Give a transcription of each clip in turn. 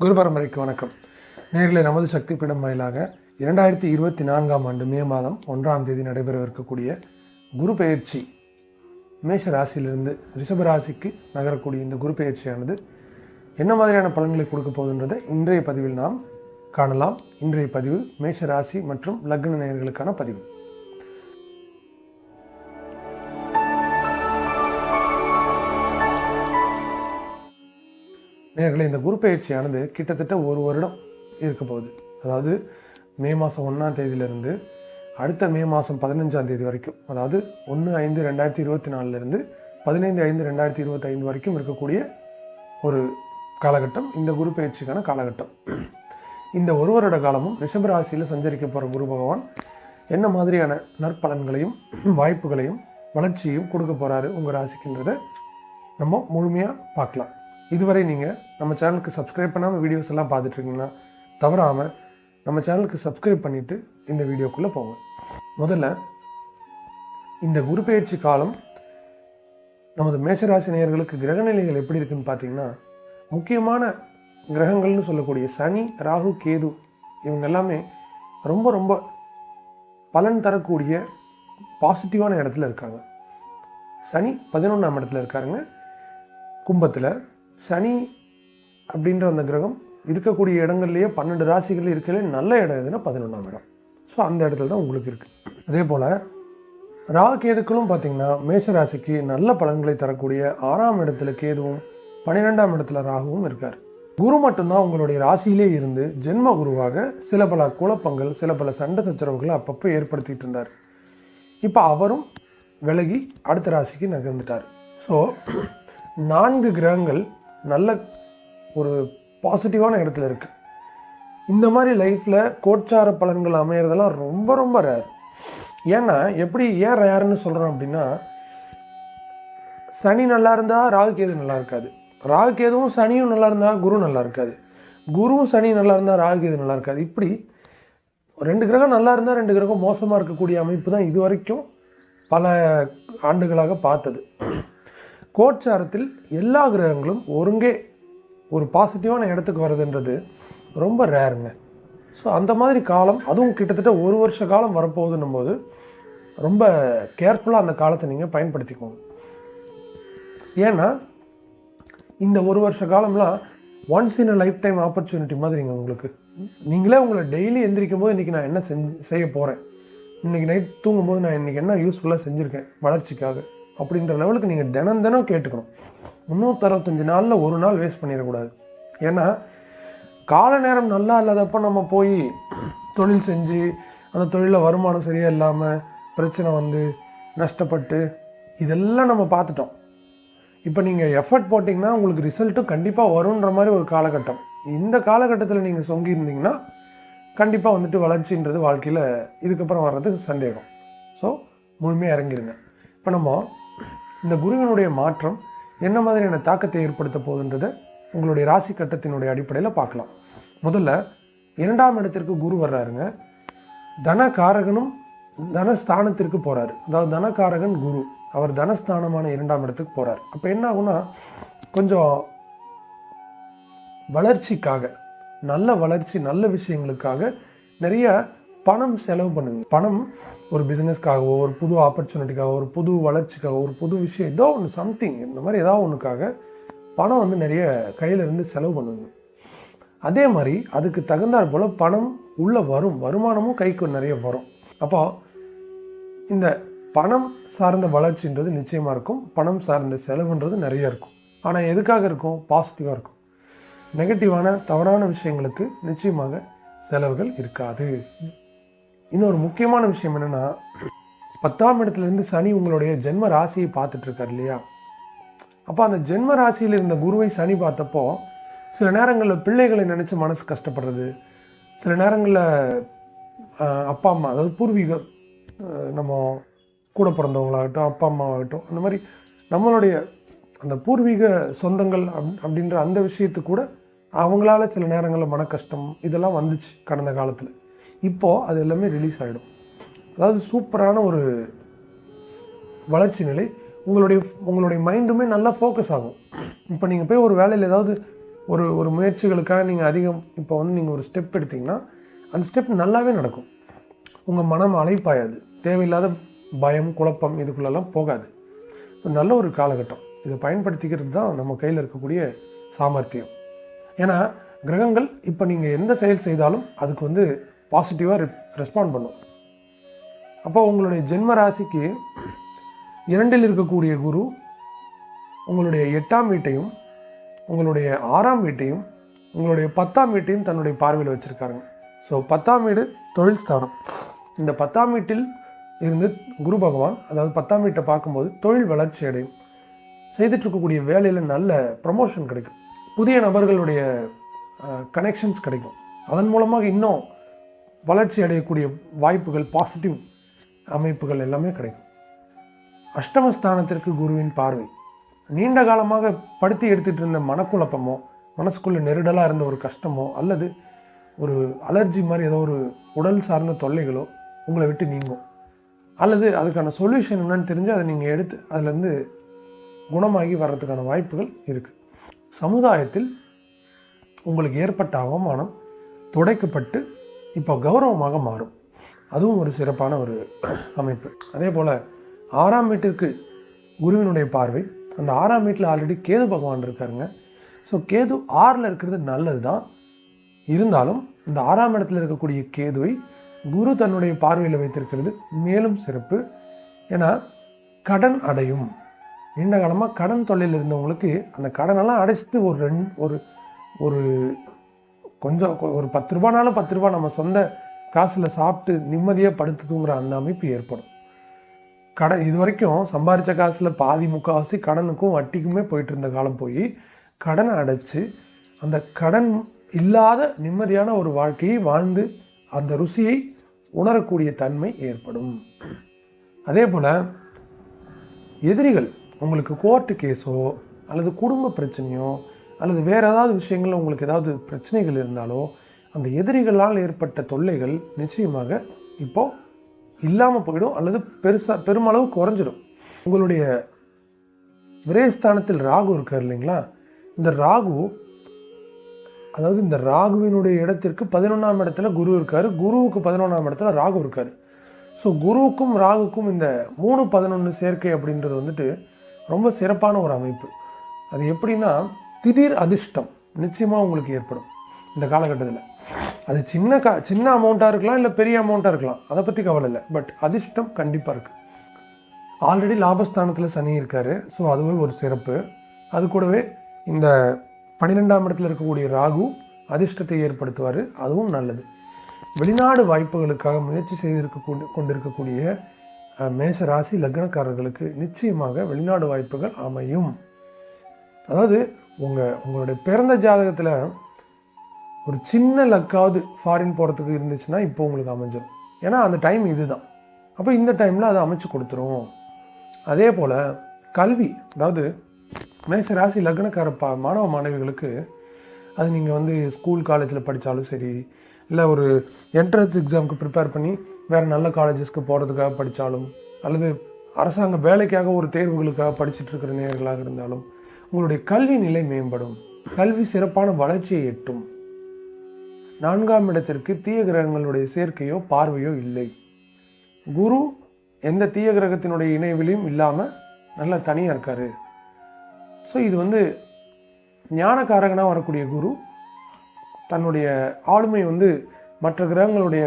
குரு பரம்பரைக்கு வணக்கம். நேர்களை நமது சக்தி பீடம் வாயிலாக இரண்டாயிரத்தி இருபத்தி நான்காம் ஆண்டு மே மாதம் ஒன்றாம் தேதி நடைபெறவிருக்கக்கூடிய குரு பெயர்ச்சி மேஷ ராசியிலிருந்து ரிஷப ராசிக்கு நகரக்கூடிய இந்த குரு பெயர்ச்சியானது என்ன மாதிரியான பலன்களை கொடுக்க போகுதுன்றதை இன்றைய பதிவில் நாம் காணலாம். இன்றைய பதிவு மேஷ ராசி மற்றும் லக்ன நேயர்களுக்கான பதிவு. நேர்களை இந்த குரு பயிற்சியானது கிட்டத்தட்ட ஒரு வருடம் இருக்க போகுது. அதாவது மே மாதம் ஒன்றாம் தேதியிலிருந்து அடுத்த மே மாதம் பதினஞ்சாம் தேதி வரைக்கும் அதாவது ஒன்று ஐந்து ரெண்டாயிரத்தி இருபத்தி நாலுலேருந்து பதினைந்து ஐந்து ரெண்டாயிரத்தி இருபத்தைந்து வரைக்கும் இருக்கக்கூடிய ஒரு காலகட்டம் இந்த குரு பயிற்சிக்கான காலகட்டம். இந்த ஒரு வருட காலமும் ரிஷபராசியில் சஞ்சரிக்க போகிற குரு பகவான் என்ன மாதிரியான நற்பலன்களையும் வாய்ப்புகளையும் வளர்ச்சியையும் கொடுக்க போகிறாரு உங்கள் ராசிக்குன்றதை நம்ம முழுமையாக பார்க்கலாம். இதுவரை நீங்கள் நம்ம சேனலுக்கு சப்ஸ்கிரைப் பண்ணாமல் வீடியோஸ் எல்லாம் பார்த்துட்ருக்கீங்கன்னா தவறாமல் நம்ம சேனலுக்கு சப்ஸ்கிரைப் பண்ணிவிட்டு இந்த வீடியோக்குள்ளே போங்க. முதல்ல இந்த குரு பயிற்சி காலம் நமது மேஷராசி நேயர்களுக்கு கிரகநிலைகள் எப்படி இருக்குன்னு பார்த்தீங்கன்னா முக்கியமான கிரகங்கள்னு சொல்லக்கூடிய சனி ராகு கேது இவங்க எல்லாமே ரொம்ப ரொம்ப பலன் தரக்கூடிய பாசிட்டிவான இடத்துல இருக்காங்க. சனி பதினொன்றாம் இடத்துல இருக்காருங்க. கும்பத்தில் சனி அப்படின்ற அந்த கிரகம் இருக்கக்கூடிய இடங்கள்லேயே பன்னெண்டு ராசிகள் இருக்கிறதே நல்ல இடம் எதுனா பதினொன்றாம் இடம். ஸோ அந்த இடத்துல தான் உங்களுக்கு இருக்குது அதே போல் ராகு கேதுக்களும் பார்த்தீங்கன்னா மேஷ ராசிக்கு நல்ல பலன்களை தரக்கூடிய ஆறாம் இடத்துல கேதுவும் பன்னிரெண்டாம் இடத்துல ராகுவும் இருக்கார். குரு மட்டும்தான் உங்களுடைய ராசியிலே இருந்து ஜென்ம குருவாக சில பல குழப்பங்கள் சில பல சண்டை சச்சரவுகளை அப்பப்போ ஏற்படுத்திட்டு இருந்தார். இப்போ அவரும் விலகி அடுத்த ராசிக்கு நகர்ந்துட்டார். ஸோ நான்கு கிரகங்கள் நல்ல ஒரு பாசிட்டிவான இடத்துல இருக்குது இந்த மாதிரி லைஃப்பில் கோட்சார பலன்கள் அமையிறதெல்லாம் ரொம்ப ரொம்ப ரேர் ஏன்னா எப்படி ஏன் ரேர்னு சொல்கிறோம் அப்படின்னா சனி நல்லா இருந்தால் ராகு கேது நல்லா இருக்காது. ராகு கேதுவும் சனியும் நல்லா இருந்தால் குரு நல்லா இருக்காது. குருவும் சனி நல்லா இருந்தால் ராகு கேது நல்லா இருக்காது. இப்படி ரெண்டு கிரகம் நல்லா இருந்தால் ரெண்டு கிரகம் மோசமாக இருக்கக்கூடிய அமைப்பு தான் இது வரைக்கும் பல ஆண்டுகளாக பார்த்தது. கோட்சாரத்தில் எல்லா கிரகங்களும் ஒருங்கே ஒரு பாசிட்டிவான இடத்துக்கு வருதுன்றது ரொம்ப ரேருங்க ஸோ அந்த மாதிரி காலம் அதுவும் கிட்டத்தட்ட ஒரு வருஷ காலம் வரப்போகுதுன்னும் போது ரொம்ப கேர்ஃபுல்லாக அந்த காலத்தை நீங்கள் பயன்படுத்திக்கோங்க. ஏன்னா இந்த ஒரு வருஷ காலம்லாம் once in a lifetime opportunity மாதிரிங்க உங்களுக்கு. நீங்களே உங்களை டெய்லி எந்திரிக்கும் போது இன்றைக்கி நான் என்ன செஞ்சு செய்ய போகிறேன் இன்றைக்கி நைட் தூங்கும்போது நான் இன்றைக்கி என்ன யூஸ்ஃபுல்லாக செஞ்சுருக்கேன்? வளர்ச்சிக்காக. அப்படின்ற லெவலுக்கு நீங்கள் தினம் தினம் கேட்டுக்கணும். முந்நூற்றறுபத்தஞ்சு நாளில் ஒரு நாள் வேஸ்ட் பண்ணிடக்கூடாது. ஏன்னா கால நேரம் நல்லா இல்லாதப்ப நம்ம போய் தொழில் செஞ்சு அந்த தொழிலில் வருமானம் சரியாக இல்லாமல் பிரச்சனை வந்து நஷ்டப்பட்டு இதெல்லாம் நம்ம பார்த்துட்டோம். இப்போ நீங்கள் எஃபர்ட் போட்டிங்கன்னா உங்களுக்கு ரிசல்ட்டும் கண்டிப்பாக வருன்ற மாதிரி ஒரு காலகட்டம். இந்த காலகட்டத்தில் நீங்கள் சொங்கி இருந்தீங்கன்னா கண்டிப்பாக வந்துட்டு வளர்ச்சின்றது வாழ்க்கையில் இதுக்கப்புறம் வர்றதுக்கு சந்தேகம். ஸோ முழுமையாக இறங்கிருங்க. இப்போ நம்ம இந்த குருவினுடைய மாற்றம் என்ன மாதிரியான தாக்கத்தை ஏற்படுத்த போகுதுன்றதை உங்களுடைய ராசி கட்டத்தினுடைய அடிப்படையில் பார்க்கலாம். முதல்ல இரண்டாம் இடத்திற்கு குரு வர்றாருங்க. தனகாரகனும் தனஸ்தானத்திற்கு போகிறாரு அதாவது தனகாரகன் குரு. அவர் தனஸ்தானமான இரண்டாம் இடத்துக்கு போகிறார் அப்போ என்ன ஆகும்னா கொஞ்சம் வளர்ச்சிக்காக நல்ல வளர்ச்சி நல்ல விஷயங்களுக்காக நிறைய பணம் செலவு பண்ணுங்க. பணம் ஒரு பிஸ்னஸ்க்காகவோ ஒரு புது ஆப்பர்ச்சுனிட்டிக்காக ஒரு புது வளர்ச்சிக்காக ஒரு புது விஷயம் ஏதோ ஒன்று சம்திங் இந்த மாதிரி ஏதாவது ஒன்றுக்காக பணம் வந்து நிறைய கையில் இருந்து செலவு பண்ணுங்க. அதே மாதிரி அதுக்கு தகுந்தாற் போல் பணம் உள்ளே வரும் வருமானமும் கைக்கு நிறைய வரும். அப்போ இந்த பணம் சார்ந்த வளர்ச்சின்றது நிச்சயமாக இருக்கும். பணம் சார்ந்த செலவுன்றது நிறைய இருக்கும். ஆனால் எதுக்காக இருக்கும்? பாசிட்டிவாக இருக்கும். நெகட்டிவான தவறான விஷயங்களுக்கு நிச்சயமாக செலவுகள் இருக்காது. இன்னொரு முக்கியமான விஷயம் என்னென்னா பத்தாம் இடத்துலேருந்து சனி உங்களுடைய ஜென்ம ராசியை பார்த்துட்ருக்கார் இல்லையா? அப்போ அந்த ஜென்ம ராசியில் இருந்த குருவை சனி பார்த்தப்போ சில நேரங்களில் பிள்ளைகளை நினச்சி மனசு கஷ்டப்படுறது. சில நேரங்களில் அப்பா அம்மா அதாவது பூர்வீக நம்ம கூட பிறந்தவங்களாகட்டும் அப்பா அம்மாவாகட்டும் அந்த மாதிரி நம்மளுடைய அந்த பூர்வீக சொந்தங்கள் அப் அப்படின்ற அந்த விஷயத்துக்கு கூட அவங்களால சில நேரங்களில் மன கஷ்டம் இதெல்லாம் வந்துச்சு கடந்த காலத்தில். இப்போது அது எல்லாமே ரிலீஸ் ஆகிடும் அதாவது சூப்பரான ஒரு வளர்ச்சி நிலை. உங்களுடைய உங்களுடைய மைண்டுமே நல்லா ஃபோக்கஸ் ஆகும். இப்போ நீங்கள் போய் ஒரு வேலையில் ஏதாவது ஒரு ஒரு முயற்சிகளுக்காக நீங்கள் அதிகம் இப்போ வந்து நீங்கள் ஒரு ஸ்டெப் எடுத்தீங்கன்னா அந்த ஸ்டெப் நல்லாவே நடக்கும். உங்கள் மனம் அலைப்பாயாது. தேவையில்லாத பயம் குழப்பம் இதுக்குள்ளெல்லாம் போகாது. ஒரு நல்ல ஒரு காலகட்டம். இதை பயன்படுத்திக்கிறது தான் நம்ம கையில் இருக்கக்கூடிய சாமர்த்தியம். ஏன்னா கிரகங்கள் இப்போ நீங்கள் எந்த செயல் செய்தாலும் அதுக்கு வந்து பாசிட்டிவாக ரெஸ்பாண்ட் பண்ணும். அப்போ உங்களுடைய ஜென்ம ராசிக்கு இரண்டில் இருக்கக்கூடிய குரு உங்களுடைய எட்டாம் வீட்டையும் உங்களுடைய ஆறாம் வீட்டையும் உங்களுடைய பத்தாம் வீட்டையும் தன்னுடைய பார்வையில் வச்சுருக்காருங்க. ஸோ பத்தாம் வீடு தொழில் ஸ்தானம். இந்த பத்தாம் வீட்டில் இருந்து குரு பகவான் அதாவது பத்தாம் வீட்டை பார்க்கும்போது தொழில் வளர்ச்சி அடையும். செய்துட்டு இருக்கக்கூடிய வேலையில் நல்ல ப்ரமோஷன் கிடைக்கும். புதிய நபர்களுடைய கனெக்ஷன்ஸ் கிடைக்கும். அதன் மூலமாக இன்னும் வளர்ச்சி அடையக்கூடிய வாய்ப்புகள் பாசிட்டிவ் அமைப்புகள் எல்லாமே கிடைக்கும். அஷ்டமஸ்தானத்திற்கு குருவின் பார்வை. நீண்ட காலமாக படுத்தி எடுத்துட்டு இருந்த மனக்குழப்பமோ மனசுக்குள்ளே நெருடலாக இருந்த ஒரு கஷ்டமோ அல்லது ஒரு அலர்ஜி மாதிரி ஏதோ ஒரு உடல் சார்ந்த தொல்லைகளோ உங்களை விட்டு நீங்கும். அல்லது அதுக்கான சொல்யூஷன் என்னன்னு தெரிஞ்சு அதை நீங்கள் எடுத்து அதுலேருந்து குணமாகி வர்றதுக்கான வாய்ப்புகள் இருக்குது சமுதாயத்தில் உங்களுக்கு ஏற்பட்ட அவமானம் துடைக்கப்பட்டு இப்போ கௌரவமாக மாறும். அதுவும் ஒரு சிறப்பான ஒரு அமைப்பு. அதே போல் ஆறாம் வீட்டிற்கு குருவினுடைய பார்வை. அந்த ஆறாம் வீட்டில் ஆல்ரெடி கேது பகவான் இருக்காருங்க. ஸோ கேது ஆறில் இருக்கிறது நல்லது தான் இருந்தாலும் இந்த ஆறாம் இடத்துல இருக்கக்கூடிய கேதுவை குரு தன்னுடைய பார்வையில் வைத்திருக்கிறது மேலும் சிறப்பு. ஏன்னா கடன் அடையும். நீண்ட காலமாக கடன் தொல்லையில் இருந்தவங்களுக்கு அந்த கடனெல்லாம் அடைச்சிட்டு ஒரு ரெண்டு ஒரு ஒரு கொஞ்சம் கொ- ஒரு பத்து ரூபானாலும் பத்து ரூபா நம்ம சொந்த காசில் சாப்பிட்டு நிம்மதியாக படுத்து தூங்குற அந்த அமைப்பு ஏற்படும். கடன் இது வரைக்கும் சம்பாரித்த காசில் பாதி முக்கால்வாசி கடனுக்கும் வட்டிக்குமே போயிட்டு இருந்த காலம் போய் கடனை அடைச்சி அந்த கடன் இல்லாத நிம்மதியான ஒரு வாழ்க்கையை வாழ்ந்து அந்த ருசியை உணரக்கூடிய தன்மை ஏற்படும். அதே போல் எதிரிகள் உங்களுக்கு கோர்ட்டு கேஸோ அல்லது குடும்ப பிரச்சனையோ அல்லது வேறு ஏதாவது விஷயங்கள்ல உங்களுக்கு ஏதாவது பிரச்சனைகள் இருந்தாலோ அந்த எதிரிகளால் ஏற்பட்ட தொல்லைகள் நிச்சயமாக இப்போ இல்லாமல் போயிடும் அல்லது பெருசாக பெருமளவு குறைஞ்சிடும். உங்களுடைய விரயஸ்தானத்தில் ராகு இருக்கார் இல்லைங்களா? இந்த ராகு அதாவது இந்த ராகுவினுடைய இடத்திற்கு பதினொன்றாம் இடத்துல குரு இருக்காரு. குருவுக்கு பதினொன்றாம் இடத்துல ராகு இருக்காரு. ஸோ குருவுக்கும் ராகுக்கும் இந்த மூணு பதினொன்று சேர்க்கை அப்படின்றது வந்துட்டு ரொம்ப சிறப்பான ஒரு அமைப்பு. அது எப்படின்னா திடீர் அதிர்ஷ்டம் நிச்சயமாக உங்களுக்கு ஏற்படும் இந்த காலகட்டத்தில். அது சின்ன கா சின்ன அமௌண்ட்டாக இருக்கலாம் இல்லை பெரிய அமௌண்ட்டாக இருக்கலாம். அதை பற்றி கவலை இல்லை. பட் அதிர்ஷ்டம் கண்டிப்பாக இருக்குது ஆல்ரெடி லாபஸ்தானத்தில் சனி இருக்கார். ஸோ அதுவே ஒரு சிறப்பு. அது கூடவே இந்த பன்னிரெண்டாம் இடத்துல இருக்கக்கூடிய ராகு அதிர்ஷ்டத்தை ஏற்படுத்துவார். அதுவும் நல்லது. வெளிநாடு வாய்ப்புகளுக்காக முயற்சி செய்திருக்க கொண்டிருக்கக்கூடிய மேஷ ராசி லக்னக்காரர்களுக்கு நிச்சயமாக வெளிநாடு வாய்ப்புகள் அமையும். அதாவது உங்கள் உங்களுடைய பிறந்த ஜாதகத்தில் ஒரு சின்ன லக்காவது ஃபாரின் போகிறதுக்கு இருந்துச்சுன்னா இப்போ உங்களுக்கு அமைஞ்சிடும் ஏன்னா அந்த டைம் இதுதான். அப்போ இந்த டைமில் அதை அமைச்சு கொடுத்துரும். அதே போல் கல்வி அதாவது மேச ராசி லக்னக்கார பா மாணவ மாணவிகளுக்கு அது நீங்கள் வந்து ஸ்கூல் காலேஜில் படித்தாலும் சரி இல்லை ஒரு என்ட்ரன்ஸ் எக்ஸாமுக்கு ப்ரிப்பேர் பண்ணி வேறு நல்ல காலேஜஸ்க்கு போகிறதுக்காக படித்தாலும் அல்லது அரசாங்க வேலைக்காக ஒரு தேர்வுகளுக்காக படிச்சுட்டு இருக்கிற நேர்களாக இருந்தாலும் உங்களுடைய கல்வி நிலை மேம்படும். கல்வி சிறப்பான வளர்ச்சியை எட்டும். நான்காம் இடத்திற்கு தீய கிரகங்களுடைய சேர்க்கையோ பார்வையோ இல்லை. குரு எந்த தீய கிரகத்தினுடைய இணைவிலையும் இல்லாமல் நல்லா தனியாக இருக்காரு. ஸோ இது வந்து ஞானக்காரகனாக வரக்கூடிய குரு தன்னுடைய ஆளுமை வந்து மற்ற கிரகங்களுடைய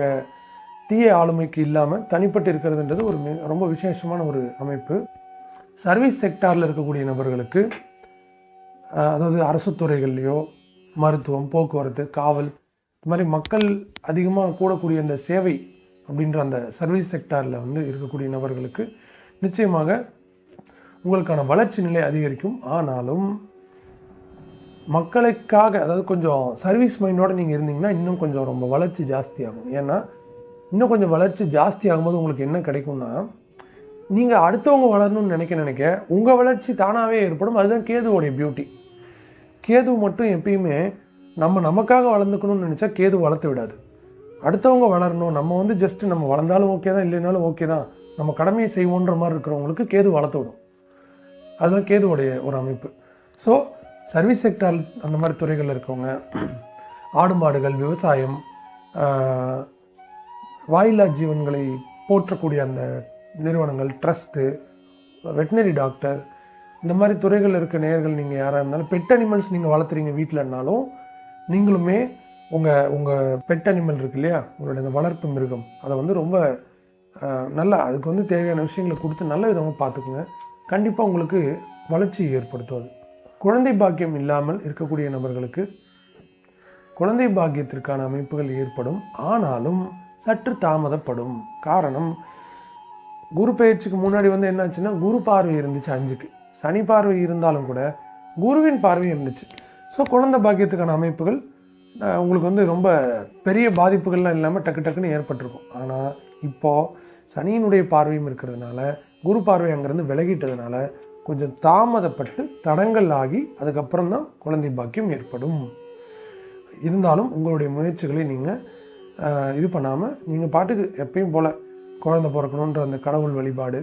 தீய ஆளுமைக்கு இல்லாமல் தனிப்பட்டு இருக்கிறதுன்றது ஒரு ரொம்ப விசேஷமான ஒரு அமைப்பு. சர்வீஸ் செக்டாரில் இருக்கக்கூடிய நபர்களுக்கு அதாவது அரசு துறைகள்லையோ மருத்துவம் போக்குவரத்து காவல் இது மாதிரி மக்கள் அதிகமாக கூடக்கூடிய இந்த சேவை அப்படின்ற அந்த சர்வீஸ் செக்டாரில் வந்து இருக்கக்கூடிய நபர்களுக்கு நிச்சயமாக உங்களுக்கான வளர்ச்சி நிலை அதிகரிக்கும். ஆனாலும் மக்களுக்காக அதாவது கொஞ்சம் சர்வீஸ் மைண்டோடு நீங்கள் இருந்தீங்கன்னா இன்னும் கொஞ்சம் ரொம்ப வளர்ச்சி ஜாஸ்தியாகும். ஏன்னா இன்னும் கொஞ்சம் வளர்ச்சி ஜாஸ்தி ஆகும்போது உங்களுக்கு என்ன கிடைக்கும்னா நீங்கள் அடுத்தவங்க வளரணும்னு நினைக்க நினைக்க உங்கள் வளர்ச்சி தானாகவே ஏற்படும். அதுதான் கேதுவோடைய பியூட்டி கேது மட்டும் எப்பயுமே நம்ம நமக்காக வளர்ந்துக்கணும்னு நினச்சா கேது வளர்த்து விடாது. அடுத்தவங்க வளரணும். நம்ம வந்து ஜஸ்ட் நம்ம வளர்ந்தாலும் ஓகே தான் இல்லைனாலும் ஓகே தான். நம்ம கடமையை செய்வோன்ற மாதிரி இருக்கிறவங்களுக்கு கேது வளர்த்து விடும். அதுதான் கேதுவோடைய ஒரு அமைப்பு. ஸோ சர்வீஸ் செக்டார் அந்த மாதிரி துறைகளில் இருக்கவங்க ஆடு மாடுகள் விவசாயம் வாயிலா வாயில்லா ஜீவன்களை போற்றக்கூடிய அந்த நிறுவனங்கள் ட்ரஸ்ட்டு வெட்டினரி டாக்டர் இந்த மாதிரி துறைகளில் இருக்க நேயர்கள் நீங்கள் யாராக இருந்தாலும் பெட் அனிமல்ஸ் நீங்கள் வளர்த்துறீங்க வீட்டிலனாலும் நீங்களுமே உங்கள் உங்கள் பெட் அனிமல் இருக்கு இல்லையா? உங்களுடைய இந்த வளர்ப்பு மிருகம். அதை வந்து ரொம்ப நல்லா அதுக்கு வந்து தேவையான விஷயங்களை கொடுத்து நல்ல விதமாக பார்த்துக்குங்க. கண்டிப்பாக உங்களுக்கு வளர்ச்சி ஏற்படுத்தும் குழந்தை பாக்கியம் இல்லாமல் இருக்கக்கூடிய நபர்களுக்கு குழந்தை பாக்கியத்திற்கான அமைப்புகள் ஏற்படும். ஆனாலும் சற்று தாமதப்படும். காரணம் குரு பயிற்சிக்கு முன்னாடி வந்து என்னாச்சுன்னா குரு பார்வை இருந்துச்சு அஞ்சுக்கு. சனி பார்வை இருந்தாலும் கூட குருவின் பார்வை இருந்துச்சு. ஸோ குழந்தை பாக்கியத்துக்கான அமைப்புகள் உங்களுக்கு வந்து ரொம்ப பெரிய பாதிப்புகள்லாம் இல்லாமல் டக்கு டக்குன்னு ஏற்பட்டிருக்கும். ஆனால் இப்போது சனியினுடைய பார்வையும் இருக்கிறதுனால குரு பார்வை அங்கேருந்து விலகிட்டதுனால கொஞ்சம் தாமதப்பட்டு தடங்கள் ஆகி அதுக்கப்புறம் தான் குழந்தை பாக்கியம் ஏற்படும். இருந்தாலும் உங்களுடைய முயற்சிகளை நீங்கள் இது பண்ணாமல் நீங்கள் பாட்டுக்கு எப்பயும் போல் குழந்தை பிறக்கணுன்ற அந்த கடவுள் வழிபாடு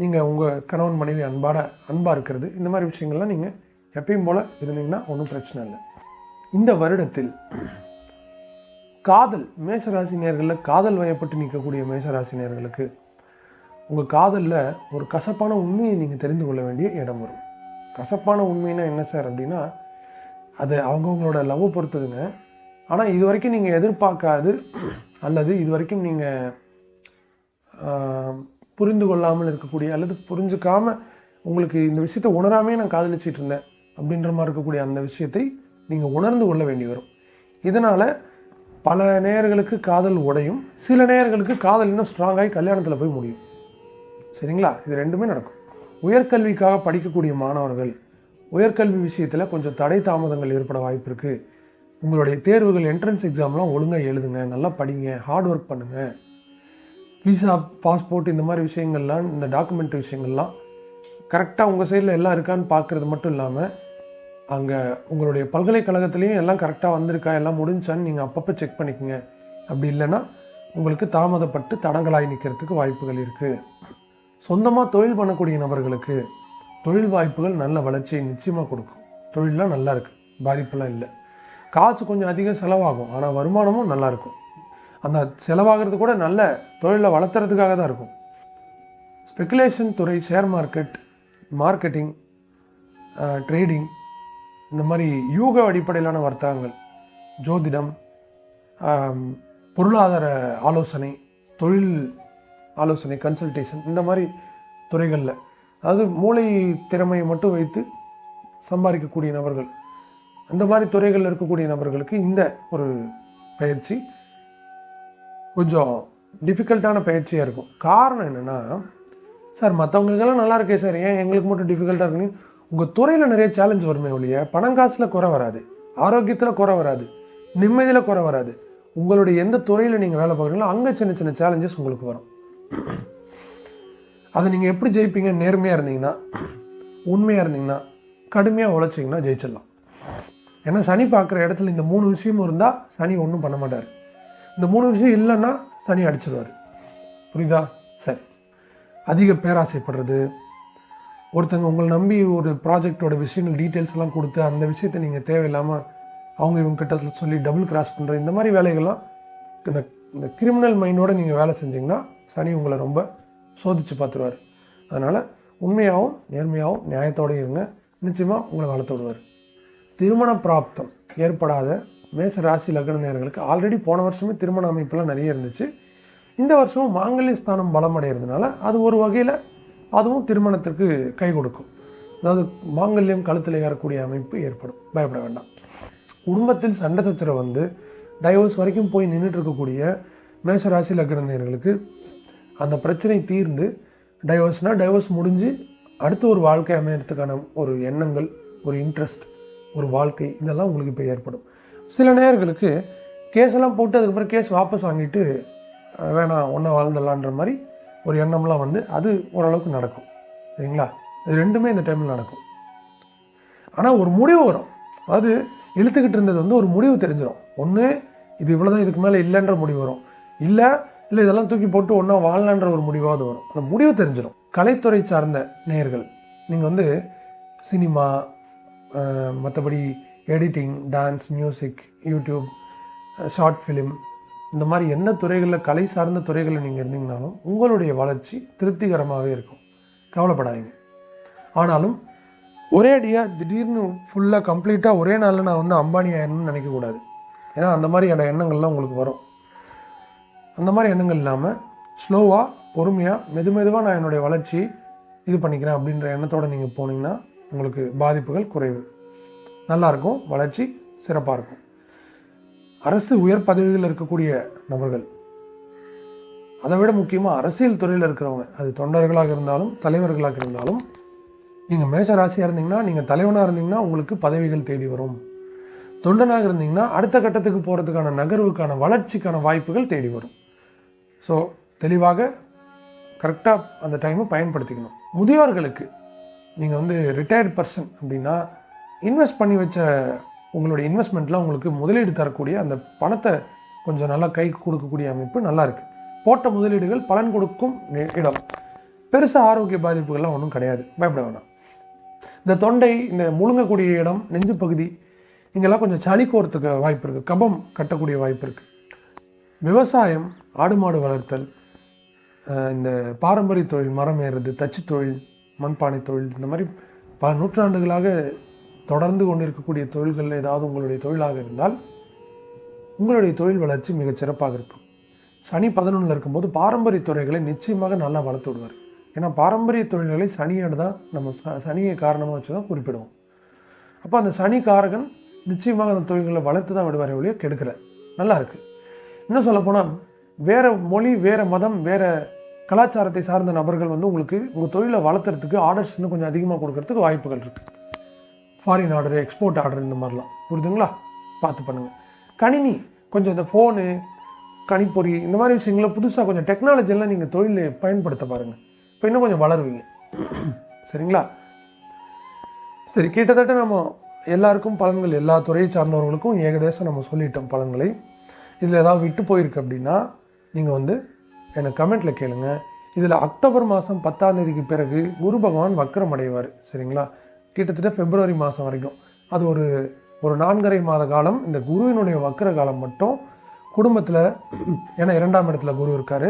நீங்கள் உங்கள் கணவன் மனைவி அன்பாட அன்பாக இருக்கிறது. இந்த மாதிரி விஷயங்கள்லாம் நீங்கள் எப்பயும் போல் இருந்தீங்கன்னா ஒன்றும் பிரச்சனை இல்லை. இந்த வருடத்தில் காதல் மேசராசினியர்களில் காதல் வயப்பட்டு நிற்கக்கூடிய மேசராசினியர்களுக்கு உங்கள் காதலில் ஒரு கசப்பான உண்மையை நீங்கள் தெரிந்து கொள்ள வேண்டிய இடம் வரும். கசப்பான உண்மைன்னா என்ன சார் அப்படின்னா அது அவங்கவுங்களோட லவ் பொறுத்ததுங்க. ஆனால் இது வரைக்கும் நீங்கள் எதிர்பார்க்காது அல்லது இது வரைக்கும் நீங்கள் புரிந்து கொள்ளாமல் இருக்கக்கூடிய அல்லது புரிஞ்சுக்காம உங்களுக்கு இந்த விஷயத்தை உணராமே நான் காதலிச்சிட்டு இருந்தேன் அப்படின்ற மாதிரி இருக்கக்கூடிய அந்த விஷயத்தை நீங்கள் உணர்ந்து கொள்ள வேண்டி வரும். இதனால் பல நேயர்களுக்கு காதல் உடையும் சில நேயர்களுக்கு காதல் இன்னும் ஸ்ட்ராங்காகி கல்யாணத்தில் போய் முடியும். சரிங்களா? இது ரெண்டுமே நடக்கும். உயர்கல்விக்காக படிக்கக்கூடிய மாணவர்கள் உயர்கல்வி விஷயத்தில் கொஞ்சம் தடை தாமதங்கள் ஏற்பட வாய்ப்பு இருக்குது உங்களுடைய தேர்வுகள் என்ட்ரன்ஸ் எக்ஸாம்லாம் ஒழுங்காக எழுதுங்க நல்லா படிங்க ஹார்ட் ஒர்க் பண்ணுங்கள் விசா பாஸ்போர்ட் இந்த மாதிரி விஷயங்கள்லாம் இந்த டாக்குமெண்ட் விஷயங்கள்லாம் கரெக்டாக உங்கள் சைடில் எல்லாம் இருக்கான்னு பார்க்குறது மட்டும் இல்லாமல் அங்கே உங்களுடைய பல்கலைக்கழகத்துலேயும் எல்லாம் கரெக்டாக வந்திருக்கா எல்லாம் முடிஞ்சான்னு நீங்கள் அப்பப்போ செக் பண்ணிக்கோங்க. அப்படி இல்லைன்னா உங்களுக்கு தாமதப்பட்டு தடங்களாகி நிற்கிறதுக்கு வாய்ப்புகள் இருக்குது சொந்தமாக தொழில் பண்ணக்கூடிய நபர்களுக்கு தொழில் வாய்ப்புகள் நல்ல வளர்ச்சியை நிச்சயமாக கொடுக்கும். தொழிலெலாம் நல்லா இருக்குது பாதிப்பெல்லாம் இல்லை. காசு கொஞ்சம் அதிகம் செலவாகும். ஆனால் வருமானமும் நல்லாயிருக்கும் அந்த செலவாகிறது கூட நல்ல தொழிலை வளர்த்துறதுக்காக தான் இருக்கும். ஸ்பெகுலேஷன் துறை ஷேர் மார்க்கெட் மார்க்கெட்டிங் ட்ரேடிங் இந்த மாதிரி யூக அடிப்படையிலான வர்த்தகங்கள் ஜோதிடம் பொருளாதார ஆலோசனை தொழில் ஆலோசனை கன்சல்டேஷன் இந்த மாதிரி துறைகளில். அதாவது மூளை திறமையை மட்டும் வைத்து சம்பாதிக்கக்கூடிய நபர்கள். அந்த மாதிரி துறைகளில் இருக்கக்கூடிய நபர்களுக்கு இந்த ஒரு பயிற்சி கொஞ்சம் டிஃபிகல்ட்டான பயிற்சியாக இருக்கும். காரணம் என்னென்னா சார் மற்றவங்களுக்கெல்லாம் நல்லா இருக்கே சார். ஏன் எங்களுக்கு மட்டும் டிஃபிகல்ட்டாக இருக்குன்னு? உங்கள் துறையில் நிறைய சேலஞ்ச் வருமே ஒழிய பணம் காசில் குறை வராது. ஆரோக்கியத்தில் குறை வராது. நிம்மதியில் குறை வராது. உங்களுடைய எந்த துறையில் நீங்கள் வேலை பார்க்குறீங்களோ அங்கே சின்ன சின்ன சேலஞ்சஸ் உங்களுக்கு வரும். அதை நீங்கள் எப்படி ஜெயிப்பீங்க? நேர்மையாக இருந்தீங்கன்னா உண்மையாக இருந்தீங்கன்னா கடுமையாக உழைச்சிங்கன்னா ஜெயிச்சிடலாம். ஏன்னா சனி பார்க்குற இடத்துல இந்த மூணு விஷயமும் இருந்தால் சனி ஒன்றும் பண்ண மாட்டார். இந்த மூணு விஷயம் இல்லைன்னா சனி அடிச்சிடுவார் புரியுதா? சரி. அதிக பேராசைப்படுறது. ஒருத்தங்க உங்களை நம்பி ஒரு ப்ராஜெக்டோட விஷயங்கள் டீட்டெயில்ஸ் எல்லாம் கொடுத்து அந்த விஷயத்தை நீங்கள் தேவையில்லாமல் அவங்க இவங்க கிட்ட சொல்லி டபுள் கிராஸ் பண்ணுற இந்த மாதிரி வேலைகள்லாம் இந்த இந்த கிரிமினல் மைண்டோடு நீங்கள் வேலை செஞ்சீங்கன்னா சனி உங்களை ரொம்ப சோதிச்சு பார்த்துருவார். அதனால் உண்மையாகவும் நேர்மையாகவும் நியாயத்தோடு இருங்க. நிச்சயமாக உங்களை வளர்த்து விடுவார். திருமண பிராப்தம் ஏற்படாத மேச ராசி லக்ன நேர்களுக்கு ஆல்ரெடி போன வருஷமே திருமண அமைப்பெல்லாம் நிறைய இருந்துச்சு. இந்த வருஷமும் மாங்கல்ய ஸ்தானம் பலம் அடைகிறதுனால அது ஒரு வகையில் அதுவும் திருமணத்திற்கு கை கொடுக்கும். அதாவது மாங்கல்யம் கழுத்தில் ஏறக்கூடிய அமைப்பு ஏற்படும். பயப்பட வேண்டாம். குடும்பத்தில் சண்டை சச்சரவு வந்து டைவர்ஸ் வரைக்கும் போய் நின்றுட்டு இருக்கக்கூடிய மேஷ ராசி லக்ன நேயர்களுக்கு அந்த பிரச்சனை தீர்ந்து டைவர்ஸ்னால் டைவர்ஸ் முடிஞ்சு அடுத்து ஒரு வாழ்க்கை அமையறதுக்கான ஒரு எண்ணங்கள் ஒரு இன்ட்ரெஸ்ட் ஒரு வாழ்க்கை இதெல்லாம் உங்களுக்கு இப்போ ஏற்படும். சில நேயர்களுக்கு கேஸெல்லாம் போட்டு அதுக்கப்புறம் கேஸ் வாபஸ் வாங்கிட்டு வேணாம் ஒன்றா வாழ்ந்துடலான்ற மாதிரி ஒரு எண்ணம்லாம் வந்து அது ஓரளவுக்கு நடக்கும். சரிங்களா? இது ரெண்டுமே இந்த டைமில் நடக்கும். ஆனால் ஒரு முடிவு வரும். அது இழுத்துக்கிட்டு இருந்தது வந்து ஒரு முடிவு தெரிஞ்சிடும் ஒன்று இது இவ்வளோ தான் இதுக்கு மேலே இல்லைன்ற முடிவு வரும். இல்லை இல்லை இதெல்லாம் தூக்கி போட்டு ஒன்றா வாழலான்ற ஒரு முடிவாவது வரும். அந்த முடிவு தெரிஞ்சிடும் கலைத்துறை சார்ந்த நேயர்கள். நீங்கள் வந்து சினிமா மற்றபடி editing dance music YouTube short film இந்த மாதிரி என்ன துறைகளில் கலை சார்ந்த துறைகளில் நீங்கள் இருந்தீங்கனாலும் உங்களுடைய வளர்ச்சி திருப்திகரமாகவே இருக்கும். கவலைப்படாதீங்க. ஆனாலும் ஒரே அடியாக திடீர்னு ஃபுல்லாக கம்ப்ளீட்டாக ஒரே நாளில் நான் வந்து அம்பானி ஆயிடணும்னு நினைக்கக்கூடாது. ஏன்னா அந்த மாதிரியான எண்ணங்கள்லாம் உங்களுக்கு வரும். அந்த மாதிரி எண்ணங்கள் இல்லாமல் ஸ்லோவாக பொறுமையாக மெது மெதுவாக நான் என்னுடைய வளர்ச்சி இது பண்ணிக்கிறேன் அப்படின்ற எண்ணத்தோடு நீங்கள் போனீங்கன்னா உங்களுக்கு பாதிப்புகள் குறைவு. நல்லாயிருக்கும் வளர்ச்சி சிறப்பாக இருக்கும். அரசு உயர் பதவிகளில் இருக்கக்கூடிய நபர்கள் அதை விட முக்கியமாக அரசியல் துறையில் இருக்கிறவங்க அது தொண்டர்களாக இருந்தாலும் தலைவர்களாக இருந்தாலும் நீங்கள் மேஷ ராசியாக இருந்தீங்கன்னா நீங்கள் தலைவனாக இருந்தீங்கன்னா உங்களுக்கு பதவிகள் தேடி வரும். தொண்டனாக இருந்தீங்கன்னா அடுத்த கட்டத்துக்கு போகிறதுக்கான நகர்வுக்கான வளர்ச்சிக்கான வாய்ப்புகள் தேடி வரும். ஸோ தெளிவாக கரெக்டாக அந்த டைமை பயன்படுத்திக்கணும். முதியோர்களுக்கு நீங்கள் வந்து ரிட்டையர்ட் பர்சன் அப்படின்னா இன்வெஸ்ட் பண்ணி வச்ச உங்களுடைய இன்வெஸ்ட்மெண்ட்லாம் உங்களுக்கு முதலீடு தரக்கூடிய அந்த பணத்தை கொஞ்சம் நல்லா கைக்கு கொடுக்கக்கூடிய அமைப்பு நல்லா இருக்குது போட்ட முதலீடுகள் பலன் கொடுக்கும் இடம். பெருசாக ஆரோக்கிய பாதிப்புகள்லாம் ஒன்றும் கிடையாது. பயப்பட வேணாம். இந்த தொண்டை இந்த முழுங்கக்கூடிய இடம் நெஞ்சு பகுதி இங்கெல்லாம் கொஞ்சம் சளி கோர்த்துக்க வாய்ப்பு இருக்குது கபம் கட்டக்கூடிய வாய்ப்பு இருக்குது விவசாயம் ஆடு மாடு வளர்த்தல் இந்த பாரம்பரிய தொழில் மரம் ஏறுறது தச்சு தொழில் மண்பானை தொழில் இந்த மாதிரி பல நூற்றாண்டுகளாக தொடர்ந்து கொண்டிருக்கக்கூடிய தொழில்கள் ஏதாவது உங்களுடைய தொழிலாக இருந்தால் உங்களுடைய தொழில் வளர்ச்சி மிகச் சிறப்பாக இருக்கும். சனி பதினொன்றில் இருக்கும்போது பாரம்பரிய துறைகளை நிச்சயமாக நல்லா வளர்த்து விடுவார். ஏன்னா பாரம்பரிய தொழில்களை சனியோடு தான் நம்ம சனியை காரணமாக வச்சு தான் குறிப்பிடுவோம். அப்போ அந்த சனி காரகன் நிச்சயமாக அந்த தொழில்களை வளர்த்து தான் விடுவார் ஒழிய கெடுக்கல. நல்லா இருக்குது இன்னும் சொல்லப்போனால் வேறு மொழி வேறு மதம் வேறு கலாச்சாரத்தை சார்ந்த நபர்கள் வந்து உங்களுக்கு உங்கள் தொழிலை வளர்த்துறதுக்கு ஆர்டர்ஸ் இன்னும் கொஞ்சம் அதிகமாக கொடுக்கறதுக்கு வாய்ப்புகள் இருக்குது ஃபாரின் ஆர்டர் எக்ஸ்போர்ட் ஆர்டர் இந்த மாதிரிலாம். புரியுதுங்களா? பார்த்து பண்ணுங்கள் கணினி கொஞ்சம் இந்த ஃபோனு கணிப்பொறி இந்த மாதிரி விஷயங்களை புதுசாக கொஞ்சம் டெக்னாலஜியெல்லாம் நீங்கள் தொழில் பயன்படுத்த பாருங்கள் இப்போ இன்னும் கொஞ்சம் வளருவீங்க. சரிங்களா? சரி கிட்டத்தட்ட நம்ம எல்லாருக்கும் பலன்கள் எல்லா துறையை சார்ந்தவர்களுக்கும் ஏகதேசம் நம்ம சொல்லிட்டோம் பலன்களை. இதில் ஏதாவது விட்டு போயிருக்கு அப்படின்னா நீங்கள் வந்து எனக்கு கமெண்ட்டில் கேளுங்கள் இதில் அக்டோபர் மாதம் பத்தாம் தேதிக்கு பிறகு குரு பகவான் வக்கரம் அடைவார். சரிங்களா? கிட்டத்தட்ட பிப்ரவரி மாதம் வரைக்கும். அது ஒரு ஒரு நான்கரை மாத காலம் இந்த குருவினுடைய வக்கர காலம் மட்டும் குடும்பத்தில் ஏன்னா இரண்டாம் இடத்துல குரு இருக்காரு.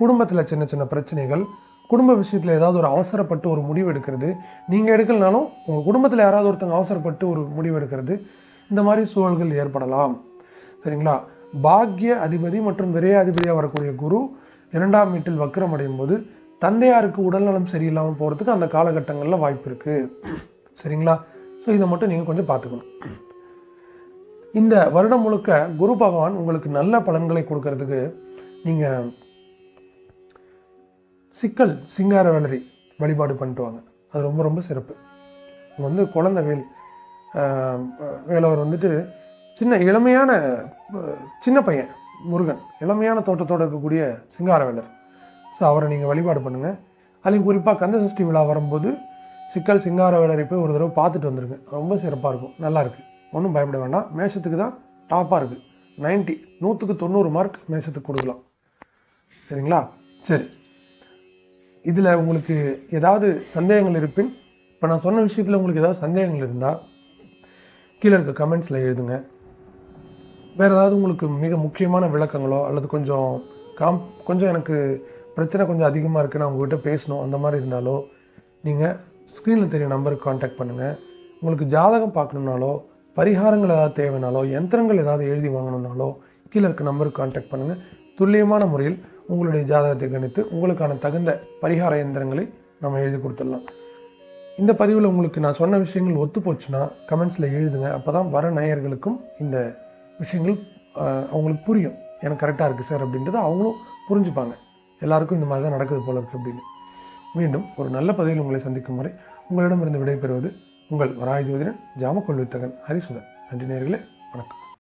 குடும்பத்தில் சின்ன சின்ன பிரச்சனைகள் குடும்ப விஷயத்தில் ஏதாவது ஒரு அவசரப்பட்டு ஒரு முடிவு எடுக்கிறது நீங்கள் எடுக்கலனாலும் உங்கள் குடும்பத்தில் யாராவது ஒருத்தங்க அவசரப்பட்டு ஒரு முடிவு எடுக்கிறது இந்த மாதிரி சூழல்கள் ஏற்படலாம். சரிங்களா? பாக்ய அதிபதி மற்றும் விரைய அதிபதியாக வரக்கூடிய குரு இரண்டாம் வீட்டில் வக்கரம் அடையும் போது தந்தையாருக்கு உடல்நலம் சரியில்லாமல் போகிறதுக்கு அந்த காலகட்டங்களில் வாய்ப்பு இருக்குது சரிங்களா? ஸோ இதை மட்டும் நீங்கள் கொஞ்சம் பார்த்துக்கணும். இந்த வருடம் முழுக்க குரு பகவான் உங்களுக்கு நல்ல பலன்களை கொடுக்கறதுக்கு நீங்கள் சிக்கல் சிங்கார வளரி வழிபாடு பண்ணிட்டு வாங்க. அது ரொம்ப ரொம்ப சிறப்பு. இங்கே வந்து குழந்தை வேல் வேலவர் வந்துட்டு சின்ன இளமையான சின்ன பையன் முருகன். இளமையான தோட்டத்தோடு இருக்கக்கூடிய சிங்காரவேலர் ஸோ அவரை நீங்கள் வழிபாடு பண்ணுங்கள் அதுலேயும் குறிப்பாக கந்த சஷ்டி விழா வரும்போது சிக்கல் சிங்கார வேலரை போய் ஒரு தடவை பார்த்துட்டு வந்துருங்க ரொம்ப சிறப்பாக இருக்கும். நல்லாயிருக்கு ஒன்றும் பயப்பட வேண்டாம். மேஷத்துக்கு தான் டாப்பாக இருக்குது 90 நூற்றுக்கு தொண்ணூறு மார்க் மேஷத்துக்கு கொடுக்கலாம். சரிங்களா? சரி. இதில் உங்களுக்கு ஏதாவது சந்தேகங்கள் இருப்பின் இப்போ நான் சொன்ன விஷயத்தில் உங்களுக்கு ஏதாவது சந்தேகங்கள் இருந்தால் கீழே இருக்க கமெண்ட்ஸில் எழுதுங்க. வேறு ஏதாவது உங்களுக்கு மிக முக்கியமான விளக்கங்களோ அல்லது கொஞ்சம் காம் கொஞ்சம் எனக்கு பிரச்சனை கொஞ்சம் அதிகமாக இருக்குது நான் உங்கள்கிட்ட பேசணும் அந்த மாதிரி இருந்தாலோ நீங்கள் ஸ்க்ரீனில் தெரிய நம்பருக்கு காண்டாக்ட் பண்ணுங்கள் உங்களுக்கு ஜாதகம் பார்க்கணுன்னாலோ பரிகாரங்கள் ஏதாவது தேவைனாலோ யந்திரங்கள் ஏதாவது எழுதி வாங்கணுன்னாலோ கீழே இருக்க நம்பருக்கு காண்டாக்ட் பண்ணுங்கள் துல்லியமான முறையில் உங்களுடைய ஜாதகத்தை கணித்து உங்களுக்கான தகுந்த பரிகார இயந்திரங்களை நம்ம எழுதி கொடுத்துடலாம். இந்த பதிவில் உங்களுக்கு நான் சொன்ன விஷயங்கள் ஒத்து போச்சுன்னா கமெண்ட்ஸில் எழுதுங்க. அப்போ தான் வர நேயர்களுக்கும் இந்த விஷயங்கள் அவங்களுக்கு புரியும். எனக்கு கரெக்டாக இருக்குது சார் அப்படின்றத அவங்களும் புரிஞ்சுப்பாங்க. எல்லாருக்கும் இந்த மாதிரி தான் நடக்குது போல இருக்குது அப்படின்னு. மீண்டும் ஒரு நல்ல பதவியில் உங்களை சந்திக்கும் வரை உங்களிடமிருந்து விடைபெறுவது உங்கள் வராய் ஜோதிடன் ஜாமக்கொள்வித்தகன் ஹரிசுதன். நன்றி நேர்களே வணக்கம்.